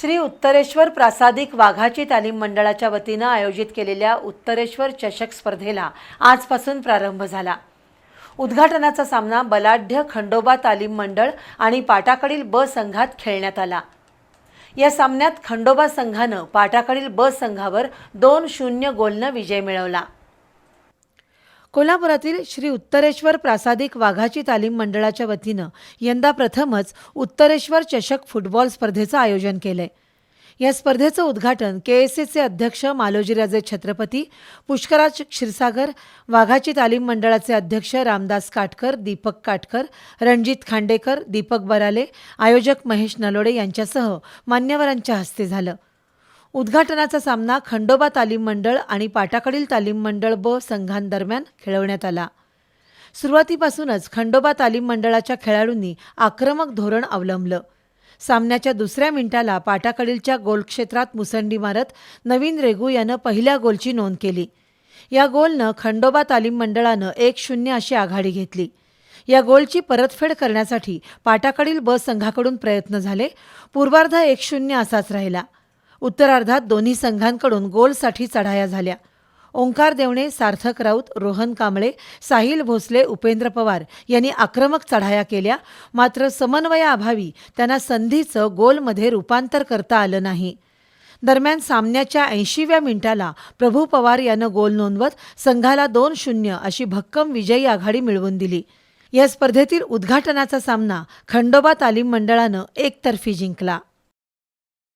श्री उत्तरेश्वर प्रासादिक वाघाची तालीम मंडळाच्या वतीनं आयोजित केलेल्या उत्तरेश्वर चषक स्पर्धेला आजपासून प्रारंभ झाला. उद्घाटनाचा सामना बलाढ्य खंडोबा तालीम मंडळ आणि पाटाकडील ब संघात खेळण्यात आला. या सामन्यात खंडोबा संघानं पाटाकडील ब संघावर दोन शून्य गोलनं विजय मिळवला. कोल्हापुरातील श्री उत्तरेश्वर प्रासादिक वाघाची तालीम मंडळाच्या वतीनं यंदा प्रथमच उत्तरेश्वर चषक फुटबॉल स्पर्धेचं आयोजन केलंय. या स्पर्धेचं उद्घाटन के एस एचे अध्यक्ष मालोजीराजे छत्रपती पुष्कराज क्षीरसागर वाघाची तालीम मंडळाचे अध्यक्ष रामदास काटकर दीपक काटकर रणजित खांडेकर दीपक बराले आयोजक महेश नलोडे यांच्यासह मान्यवरांच्या हस्ते झालं. उद्घाटनाचा सामना खंडोबा तालीम मंडळ आणि पाटाकडील तालीम मंडळ ब संघांदरम्यान खेळवण्यात आला. सुरुवातीपासूनच खंडोबा तालीम मंडळाच्या खेळाडूंनी आक्रमक धोरण अवलंबलं. सामन्याच्या दुसऱ्या मिनिटाला पाटाकडीलच्या गोलक्षेत्रात मुसंडी मारत नवीन रेगू यानं पहिल्या गोलची नोंद केली. या गोलनं खंडोबा तालीम मंडळानं एक शून्य अशी आघाडी घेतली. या गोलची परतफेड करण्यासाठी पाटाकडील बस संघाकडून प्रयत्न झाले. पूर्वार्ध एक शून्य असाच राहिला. उत्तरार्धात दोन्ही संघांकडून गोलसाठी चढाया झाल्या. ओंकार देवणे सार्थक राऊत रोहन कांबळे साहिल भोसले उपेंद्र पवार यांनी आक्रमक चढाया केल्या. मात्र समन्वयाअभावी त्यांना संधीचं गोलमध्ये रूपांतर करता आलं नाही. दरम्यान सामन्याच्या ऐंशीव्या मिनिटाला प्रभू पवार यानं गोल नोंदवत संघाला दोन शून्य अशी भक्कम विजयी आघाडी मिळवून दिली. या स्पर्धेतील उद्घाटनाचा सामना खंडोबा तालीम मंडळानं एकतर्फी जिंकला.